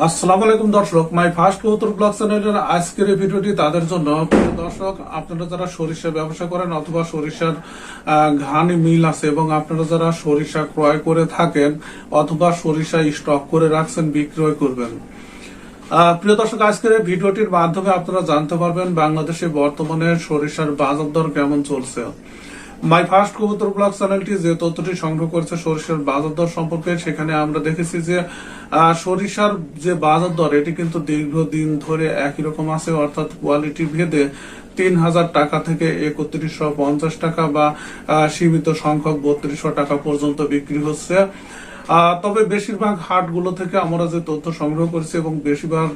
আসসালামু আলাইকুম দর্শক, মাই ফার্স্ট কৌতুর ব্লগ চ্যানেলের আজকের এই ভিডিওটি তাদের জন্য। দর্শক, আপনারা যারা সরিষা ব্যবসা করেন অথবা সরিষার ঘানি মিল আছে এবং আপনারা যারা সরিষা ক্রয় করে থাকেন অথবা সরিষা স্টক করে রাখছেন, বিক্রয় করবেন। প্রিয় দর্শক, আজকের এই ভিডিওটির মাধ্যমে আপনারা জানতে পারবেন বাংলাদেশে বর্তমানে সরিষার বাজার দর কেমন চলছে। মাই ফার্স্ট কবুতর ব্লগ চ্যানেলটি যে তথ্যটি সংগ্রহ করেছে সরিষার বাজার দর সম্পর্কে, সেখানে আমরা দেখেছি যে সরিষার যে বাজার দর, এটি কিন্তু দীর্ঘদিন ধরে একই রকম আছে, অর্থাৎ কোয়ালিটি ভেদে তিন হাজার টাকা থেকে একত্রিশশো পঞ্চাশ টাকা বা সীমিত সংখ্যক বত্রিশশো টাকা পর্যন্ত বিক্রি হচ্ছে। তবে বেশিরভাগ হাটগুলো থেকে আমরা যে তথ্য সংগ্রহ করেছি এবং বেশিরভাগ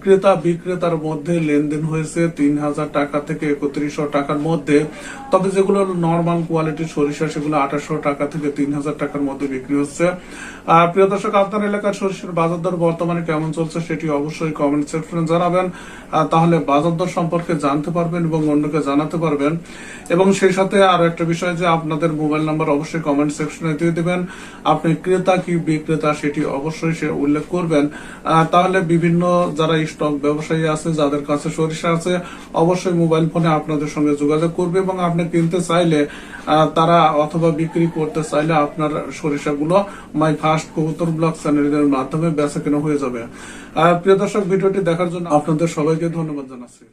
ক্রেতা বিক্রেতার মধ্যে লেনদেন হয়েছে তিন হাজার টাকা থেকে একত্রিশশো টাকার মধ্যে। তবে যেগুলো নর্মাল কোয়ালিটির সরিষা সেগুলো আঠাশশো টাকা থেকে তিন হাজার টাকার মধ্যে বিক্রি হচ্ছে। আহ, প্রিয় দর্শক আপনার এলাকার সরিষার বাজার দর বর্তমানে কেমন চলছে সেটি অবশ্যই কমেন্ট সেকশনে জানাবেন। তাহলে বাজার দর সম্পর্কে জানতে পারবেন এবং অন্যকে জানাতে পারবেন। এবং সেই সাথে আরও একটা বিষয় যে আপনাদের মোবাইল নাম্বার অবশ্যই কমেন্ট সেকশনে দিয়ে দেবেন। আপনি ক্রেতা কি বিক্রেতা সেটি অবশ্যই সে উল্লেখ করবেন। তাহলে বিভিন্ন যারা স্টক ব্যবসায়ী আছে, যাদের কাছে সরিষা আছে, অবশ্যই মোবাইল ফোনে আপনাদের সঙ্গে যোগাযোগ করবে এবং আপনি কিনতে চাইলে তারা অথবা বিক্রি করতে চাইলে আপনার সরিষাগুলো মাই ফার্স্ট কবুতর ব্লগ চ্যানেলের মাধ্যমে বেচা কেনা হয়ে যাবে। প্রিয় দর্শক, ভিডিওটি দেখার জন্য আপনাদের সবাইকে ধন্যবাদ জানাচ্ছি।